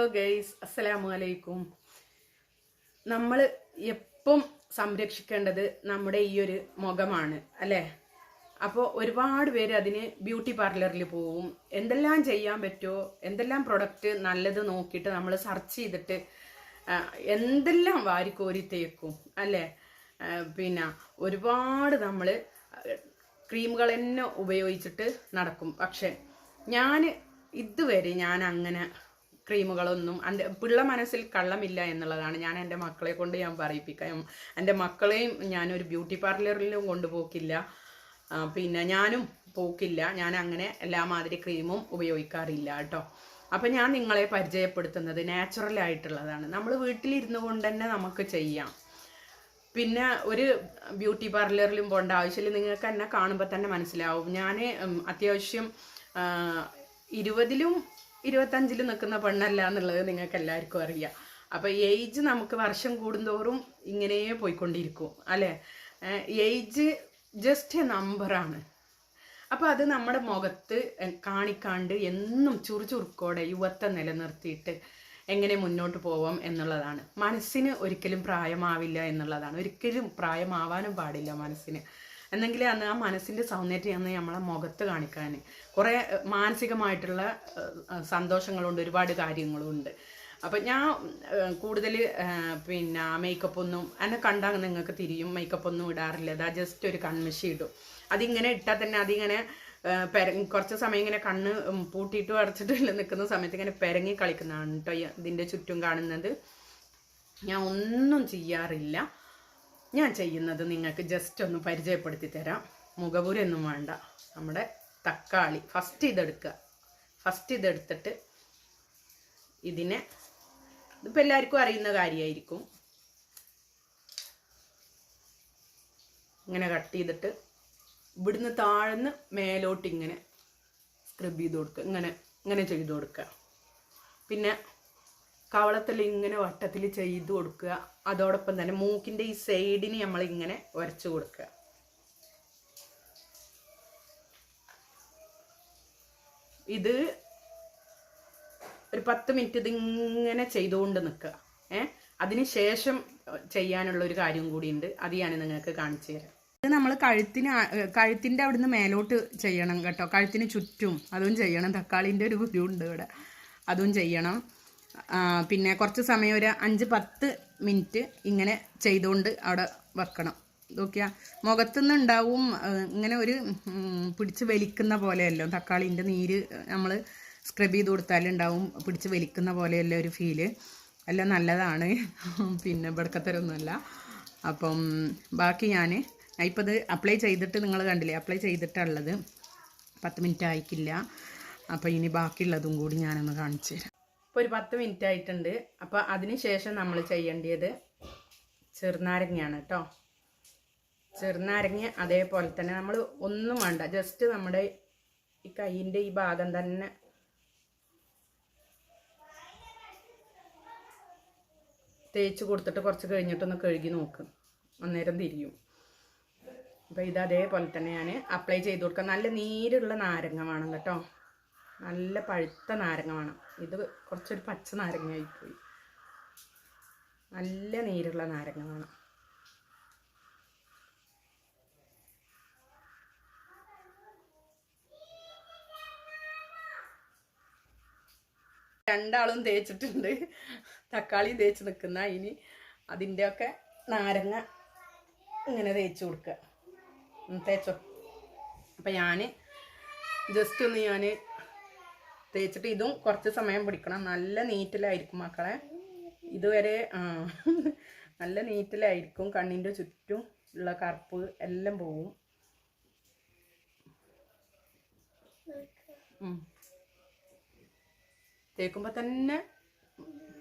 Hello guys അസ്സലാമു അലൈക്കും. നമ്മൾ എപ്പം സംരക്ഷിക്കേണ്ടത് നമ്മുടെ ഈ ഒരു മുഖമാണ് അല്ലേ? അപ്പോൾ ഒരുപാട് പേര് അതിന് ബ്യൂട്ടി പാർലറിൽ പോവും. എന്തെല്ലാം ചെയ്യാൻ പറ്റുമോ എന്തെല്ലാം പ്രൊഡക്റ്റ് നല്ലത് നോക്കിയിട്ട് നമ്മൾ സെർച്ച് ചെയ്തിട്ട് എന്തെല്ലാം എന്തെല്ലാം വാരിക്കോരി തേക്കും അല്ലേ? പിന്നെ ഒരുപാട് നമ്മൾ ക്രീമുകൾ തന്നെ ഉപയോഗിച്ചിട്ട് നടക്കും. പക്ഷെ ഞാൻ ഇതുവരെ ഞാൻ അങ്ങനെ ക്രീമുകളൊന്നും എന്റെ പിള്ള മനസ്സിൽ കള്ളമില്ല എന്നുള്ളതാണ് ഞാൻ എന്റെ മക്കളെ കൊണ്ട് ഞാൻ പറയിപ്പിക്കാം. എന്റെ മക്കളെയും ഞാനൊരു ബ്യൂട്ടി പാർലറിലും കൊണ്ടുപോക്കില്ല. പിന്നെ ഞാനും പോക്കില്ല. ഞാൻ അങ്ങനെ എല്ലാ മാതിരി ക്രീമും ഉപയോഗിക്കാറില്ല കേട്ടോ. അപ്പം ഞാൻ നിങ്ങളെ പരിചയപ്പെടുത്തുന്നത് നാച്ചുറൽ ആയിട്ടുള്ളതാണ്. നമ്മൾ വീട്ടിലിരുന്നു കൊണ്ട് തന്നെ നമുക്ക് ചെയ്യാം. പിന്നെ ഒരു ബ്യൂട്ടി പാർലറിലും പോകേണ്ട ആവശ്യമില്ല. നിങ്ങൾക്ക് എന്നെ കാണുമ്പോൾ തന്നെ മനസ്സിലാവും. ഞാൻ അത്യാവശ്യം ഇരുപതിലും ഇരുപത്തഞ്ചിലും നിൽക്കുന്ന പെണ്ണല്ല എന്നുള്ളത് നിങ്ങൾക്ക് എല്ലാവർക്കും അറിയാം. അപ്പോൾ ഏജ് നമുക്ക് വർഷം കൂടുന്തോറും ഇങ്ങനെ പോയിക്കൊണ്ടിരിക്കും അല്ലേ? ഏജ് ജസ്റ്റ് എ നമ്പറാണ് അപ്പോൾ അത് നമ്മുടെ മുഖത്ത് കാണിക്കാണ്ട് എന്നും ചുറുചുറുക്കോടെ യുവത്തെ നിലനിർത്തിയിട്ട് എങ്ങനെ മുന്നോട്ട് പോവാം എന്നുള്ളതാണ്. മനസ്സിന് ഒരിക്കലും പ്രായമാവില്ല എന്നുള്ളതാണ്. ഒരിക്കലും പ്രായമാവാനും പാടില്ല മനസ്സിന്. എന്നെങ്കിൽ അന്ന് ആ മനസ്സിന്റെ സൗന്ദര്യം അന്ന് നമ്മളെ മുഖത്ത് കാണിക്കാൻ കുറേ മാനസികമായിട്ടുള്ള സന്തോഷങ്ങളുണ്ട് ഒരുപാട് കാര്യങ്ങളുണ്ട്. അപ്പം ഞാൻ കൂടുതൽ പിന്നെ മേക്കപ്പ് ഒന്നും എന്നെ കണ്ടാൽ നിങ്ങൾക്ക് തിരിയും മേക്കപ്പ് ഒന്നും ഇടാറില്ല. അതാ ജസ്റ്റ് ഒരു കൺമഷി ഇടും. അതിങ്ങനെ ഇട്ടാൽ തന്നെ അതിങ്ങനെ പെര കുറച്ച് സമയം ഇങ്ങനെ കണ്ണ് പൂട്ടിയിട്ട് അടച്ചിട്ട് നിൽക്കുന്ന സമയത്ത് ഇങ്ങനെ പെരങ്ങി കളിക്കുന്നതാണ് കേട്ടോ ഇതിന്റെ ചുറ്റും കാണുന്നത്. ഞാൻ ഒന്നും ചെയ്യാറില്ല. ഞാൻ ചെയ്യുന്നത് നിങ്ങൾക്ക് ജസ്റ്റ് ഒന്ന് പരിചയപ്പെടുത്തി തരാം. മുഖപുരൊന്നും വേണ്ട. നമ്മുടെ തക്കാളി ഫസ്റ്റ് ഇതെടുക്കുക. ഫസ്റ്റ് ഇതെടുത്തിട്ട് ഇതിനെ ഇതിപ്പോൾ എല്ലാവർക്കും അറിയുന്ന കാര്യമായിരിക്കും. ഇങ്ങനെ കട്ട് ചെയ്തിട്ട് ഇവിടുന്ന് താഴ്ന്ന് മേലോട്ട് ഇങ്ങനെ സ്ക്രബ് ചെയ്ത് കൊടുക്കുക. ഇങ്ങനെ ഇങ്ങനെ ചെയ്ത് കൊടുക്കുക. പിന്നെ കവളത്തിൽ ഇങ്ങനെ വട്ടത്തിൽ ചെയ്ത് കൊടുക്കുക. അതോടൊപ്പം തന്നെ മൂക്കിന്റെ ഈ സൈഡിന് നമ്മൾ ഇങ്ങനെ ഉരച്ചു കൊടുക്കുക. ഇത് ഒരു പത്ത് മിനിറ്റ് ഇതിങ്ങനെ ചെയ്തുകൊണ്ട് നിൽക്കുക. ഏ? അതിന് ശേഷം ചെയ്യാനുള്ള ഒരു കാര്യം കൂടിയുണ്ട്. അത് ഞാൻ നിങ്ങൾക്ക് കാണിച്ചു തരാം. ഇത് നമ്മൾ കഴുത്തിന് കഴുത്തിന്റെ അവിടുന്ന് മേലോട്ട് ചെയ്യണം കേട്ടോ. കഴുത്തിന് ചുറ്റും അതും ചെയ്യണം. തക്കാളിന്റെ ഒരു ഇതുണ്ട് ഇവിടെ. അതും ചെയ്യണം. പിന്നെ കുറച്ച് സമയം ഒരു അഞ്ച് പത്ത് മിനിറ്റ് ഇങ്ങനെ ചെയ്തുകൊണ്ട് അവിടെ വെക്കണം. നോക്കിയാ മുഖത്തുനിന്ന് ഉണ്ടാവും ഇങ്ങനെ ഒരു പിടിച്ച് വലിക്കുന്ന പോലെയല്ലോ. തക്കാളിന്റെ നീര് നമ്മൾ സ്ക്രബ് ചെയ്ത് കൊടുത്താലുണ്ടാവും പിടിച്ച് വലിക്കുന്ന പോലെയല്ല ഒരു ഫീൽ എല്ലാം നല്ലതാണ്. പിന്നെ ബെടുക്കത്തരൊന്നുമല്ല അപ്പം ബാക്കി ഞാൻ ഇപ്പോൾ ഇത് അപ്ലൈ ചെയ്തിട്ട് നിങ്ങൾ കണ്ടില്ലേ അപ്ലൈ ചെയ്തിട്ടുള്ളത് പത്ത് മിനിറ്റ് ആയിക്കില്ല അപ്പോൾ ഇനി ബാക്കിയുള്ളതും കൂടി ഞാനൊന്ന് കാണിച്ചു തരാം. ഇപ്പോൾ ഒരു പത്ത് മിനിറ്റ് ആയിട്ടുണ്ട്. അപ്പോൾ അതിന് ശേഷം നമ്മൾ ചെയ്യേണ്ടത് ചെറുനാരങ്ങയാണ് കേട്ടോ ചെറുനാരങ്ങ അതേപോലെ തന്നെ നമ്മൾ ഒന്നും വേണ്ട. ജസ്റ്റ് നമ്മുടെ ഈ കൈയിന്റെ ഈ ഭാഗം തന്നെ തേച്ച് കൊടുത്തിട്ട് കുറച്ച് കഴിഞ്ഞിട്ടൊന്ന് കഴുകി നോക്കും. അന്നേരം തിരിയും. അപ്പോൾ ഇത് അതേപോലെ തന്നെ ഞാൻ അപ്ലൈ ചെയ്ത് കൊടുക്കാം. നല്ല നീരുള്ള നാരങ്ങ വേണം കേട്ടോ. നല്ല പഴുത്ത നാരങ്ങ വേണം. ഇത് കുറച്ചൊരു പച്ച നാരങ്ങ ആയിപ്പോയി നല്ല നീരുള്ള നാരങ്ങ വേണം. രണ്ടാളും തേച്ചിട്ടുണ്ട്. തക്കാളി തേച്ച് നിൽക്കുന്ന ഇനി അതിന്റെയൊക്കെ നാരങ്ങ ഇങ്ങനെ തേച്ച് കൊടുക്കുക. തേച്ചോ? അപ്പം ഞാൻ ജസ്റ്റ് ഒന്ന് ഞാൻ തേച്ചിട്ട് ഇതും കുറച്ച് സമയം പിടിക്കണം. നല്ല നീറ്റിലായിരിക്കും മക്കളെ. ഇതുവരെ നല്ല നീറ്റിലായിരിക്കും. കണ്ണിന്റെ ചുറ്റും ഉള്ള കറുപ്പ് എല്ലാം പോവും. തേക്കുമ്പോൾ തന്നെ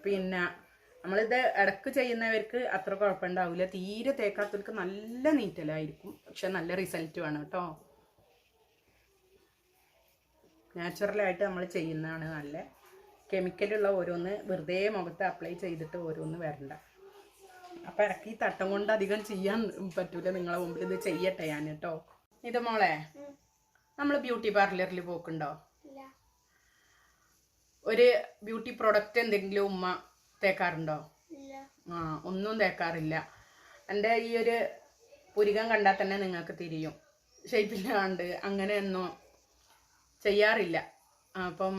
പിന്നെ നമ്മളിത് ഇടയ്ക്ക് ചെയ്യുന്നവർക്ക് അത്ര കുഴപ്പമുണ്ടാവില്ല. തീരെ തേക്കാത്തവർക്ക് നല്ല നീറ്റലായിരിക്കും. പക്ഷെ നല്ല റിസൾട്ട് വേണം കേട്ടോ. നാച്ചുറലായിട്ട് നമ്മൾ ചെയ്യുന്നതാണ് നല്ല കെമിക്കലുള്ള ഓരോന്ന് വെറുതെ മുഖത്ത് അപ്ലൈ ചെയ്തിട്ട് ഓരോന്ന് വരണ്ട. അപ്പം ഇടയ്ക്ക് ഈ തട്ടം കൊണ്ട് അധികം ചെയ്യാൻ പറ്റൂല. നിങ്ങളെ മുമ്പിൽ ഇത് ചെയ്യട്ടെ ഞാൻ കേട്ടോ. ഇത് മോളെ നമ്മൾ ബ്യൂട്ടി പാർലറിൽ പോക്കുണ്ടോ? ഒരു ബ്യൂട്ടി പ്രൊഡക്റ്റ് എന്തെങ്കിലും ഉമ്മ തേക്കാറുണ്ടോ? ആ ഒന്നും തേക്കാറില്ല. എന്റെ ഈ ഒരു പുരികം കണ്ടാൽ തന്നെ നിങ്ങൾക്ക് തിരിയും. ഷേപ്പില്ലാണ്ട് അങ്ങനെയൊന്നും ചെയ്യാറില്ല. അപ്പം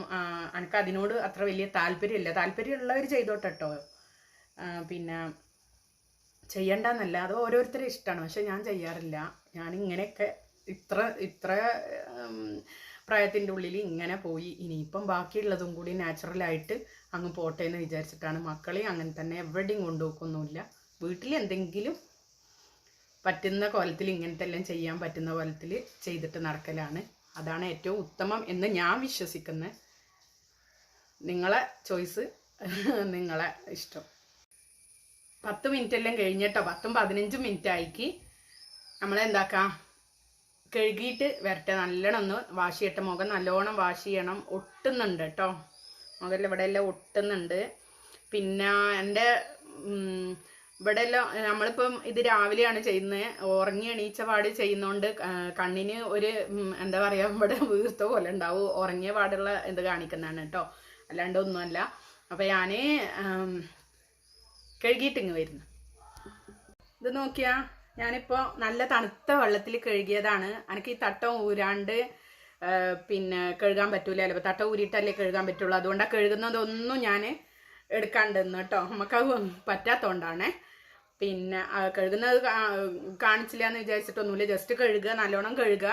എനിക്ക് അതിനോട് അത്ര വലിയ താല്പര്യമില്ല. താല്പര്യമുള്ളവർ ചെയ്തോട്ടെ കേട്ടോ പിന്നെ ചെയ്യണ്ടെന്നല്ല. അത് ഓരോരുത്തരും ഇഷ്ടമാണ് പക്ഷെ ഞാൻ ചെയ്യാറില്ല. ഞാൻ ഇങ്ങനെയൊക്കെ ഇത്ര ഇത്ര പ്രായത്തിന്റെ ഉള്ളിൽ ഇങ്ങനെ പോയി. ഇനിയിപ്പം ബാക്കിയുള്ളതും കൂടി നാച്ചുറലായിട്ട് അങ്ങ് പോട്ടെ എന്ന് വിചാരിച്ചിട്ടാണ്. മക്കളെ അങ്ങനെ തന്നെ എവിടെയും കൊണ്ടുപോക്കൊന്നുമില്ല. വീട്ടിൽ എന്തെങ്കിലും പറ്റുന്ന കോലത്തിൽ ഇങ്ങനത്തെ എല്ലാം ചെയ്യാൻ പറ്റുന്ന കോലത്തിൽ ചെയ്തിട്ട് നടക്കലാണ്. അതാണ് ഏറ്റവും ഉത്തമം എന്ന് ഞാൻ വിശ്വസിക്കുന്നത് നിങ്ങളെ ചോയ്സ് നിങ്ങളെ ഇഷ്ടം. പത്ത് മിനിറ്റ് എല്ലാം കഴിഞ്ഞിട്ടോ? പത്തും പതിനഞ്ചും മിനിറ്റ് ആയിക്കി നമ്മളെന്താക്കാം കഴുകിയിട്ട് വരട്ടെ. നല്ലോണം ഒന്ന് വാഷ് ചെയ്യട്ടെ. മുഖം നല്ലോണം വാഷ് ചെയ്യണം. ഒട്ടുന്നുണ്ട് കേട്ടോ. മുഖം ഇവിടെ എല്ലാം ഒട്ടുന്നുണ്ട്. പിന്നെ എന്റെ ഇവിടെ എല്ലാം നമ്മളിപ്പം ഇത് രാവിലെയാണ് ചെയ്യുന്നത് ഉറങ്ങി എണീച്ച പാട് ചെയ്യുന്നോണ്ട് കണ്ണിന് ഒരു എന്താ പറയാ ഇവിടെ വീർത്ത പോലെ ഉണ്ടാവും. ഉറങ്ങിയ പാടുള്ള ഇത് കാണിക്കുന്നതാണ് കേട്ടോ അല്ലാണ്ട് ഒന്നുമല്ല. അപ്പം ഞാൻ കഴുകിയിട്ടിങ്ങ് വരുന്നു. ഇത് നോക്കിയാ ഞാനിപ്പോ നല്ല തണുത്ത വെള്ളത്തിൽ കഴുകിയതാണ്. എനിക്ക് ഈ തട്ടം ഊരാണ്ട് പിന്നെ കഴുകാൻ പറ്റൂല അല്ലെ തട്ടം ഊരിയിട്ടല്ലേ കഴുകാൻ പറ്റുള്ളൂ. അതുകൊണ്ടാണ് കഴുകുന്നതൊന്നും ഞാൻ എടുക്കാണ്ടെന്ന് കേട്ടോ നമുക്കത് പറ്റാത്തോണ്ടാണേ. പിന്നെ കഴുകുന്നത് കാണിച്ചില്ല എന്ന് വിചാരിച്ചിട്ടൊന്നുമില്ല. ജസ്റ്റ് കഴുകുക നല്ലോണം കഴുകുക.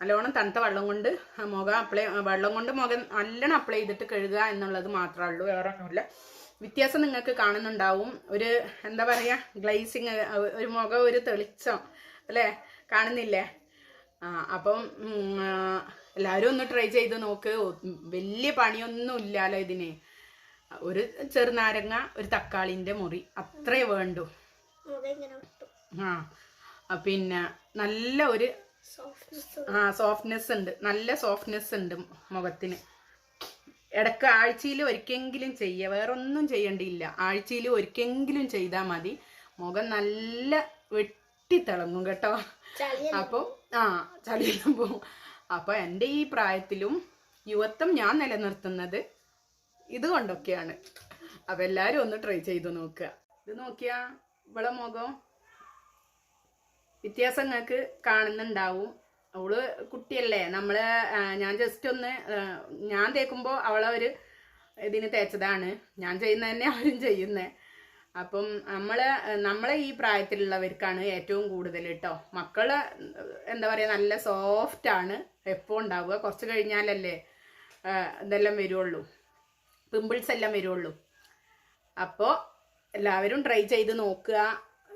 നല്ലോണം തണുത്ത വെള്ളം കൊണ്ട് മുഖം അപ്ലൈ വെള്ളം കൊണ്ട് മുഖം നല്ലോണം അപ്ലൈ ചെയ്തിട്ട് കഴുകുക എന്നുള്ളത് മാത്രമേ ഉള്ളൂ. വേറെ ഒന്നുമില്ല. വ്യത്യാസം നിങ്ങൾക്ക് കാണുന്നുണ്ടാവും. ഒരു എന്താ പറയുക ഗ്ലൈസിങ് ഒരു മുഖം ഒരു തെളിച്ചം അല്ലേ? കാണുന്നില്ലേ? ആ അപ്പം എല്ലാവരും ഒന്ന് ട്രൈ ചെയ്ത് നോക്ക്. വലിയ പണിയൊന്നും ഇല്ലല്ലോ ഇതിന്. ഒരു ചെറുനാരങ്ങ ഒരു തക്കാളിന്റെ മുറി അത്രേ വേണ്ടൂ. ആ പിന്നെ നല്ല ഒരു സോഫ്റ്റ്നെസ് ആ സോഫ്റ്റ്നെസ് ഉണ്ട്. നല്ല സോഫ്റ്റ്നെസ് ഉണ്ട് മുഖത്തിന്. ഇടയ്ക്ക് ആഴ്ചയിൽ ഒരിക്കെങ്കിലും ചെയ്യുക. വേറൊന്നും ചെയ്യേണ്ടിയില്ല. ആഴ്ചയിൽ ഒരിക്കെങ്കിലും ചെയ്താൽ മതി. മുഖം നല്ല വെട്ടിത്തിളങ്ങും കേട്ടോ. അപ്പോൾ ആ ചളിയെല്ലാം പോവും അപ്പോൾ എന്റെ ഈ പ്രായത്തിലും യുവത്വം ഞാൻ നിലനിർത്തുന്നത് ഇതുകൊണ്ടൊക്കെയാണ്. അപ്പോൾ എല്ലാവരും ഒന്ന് ട്രൈ ചെയ്ത് നോക്കുക. ഇത് നോക്കിയാ ഇവളെ മുഖം വ്യത്യാസം നിങ്ങൾക്ക് കാണുന്നുണ്ടാവും. അവൾ കുട്ടിയല്ലേ. നമ്മൾ ഞാൻ ജസ്റ്റ് ഒന്ന് ഞാൻ തേക്കുമ്പോൾ അവളെ ഒരു ഇതിന് തേച്ചതാണ്. ഞാൻ ചെയ്യുന്ന തന്നെ അവരും ചെയ്യുന്നേ. അപ്പം നമ്മൾ നമ്മളെ ഈ പ്രായത്തിലുള്ളവർക്കാണ് ഏറ്റവും കൂടുതൽ കേട്ടോ മക്കൾ എന്താ പറയുക നല്ല സോഫ്റ്റ് ആണ് എപ്പോൾ ഉണ്ടാവുക. കുറച്ച് കഴിഞ്ഞാലല്ലേ ഇതെല്ലാം വരുള്ളൂ. പിമ്പിൾസ് എല്ലാം വരുള്ളൂ. അപ്പോൾ എല്ലാവരും ട്രൈ ചെയ്ത് നോക്കുക.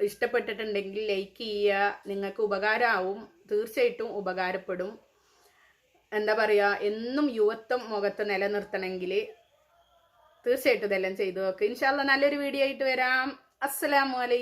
ഇഷ്ടപ്പെട്ടിട്ടുണ്ടെങ്കിൽ ലൈക്ക് ചെയ്യുക. നിങ്ങൾക്ക് ഉപകാരമാവും തീർച്ചയായിട്ടും ഉപകാരപ്പെടും. എന്താ പറയുക എന്നും യുവത്വം മുഖത്ത് നിലനിർത്തണമെങ്കിൽ തീർച്ചയായിട്ടും ഇതെല്ലാം ചെയ്തു നോക്കുക ഇൻഷാല്ല നല്ലൊരു വീഡിയോ ആയിട്ട് വരാം. അസ്സലാമു അലൈക്കും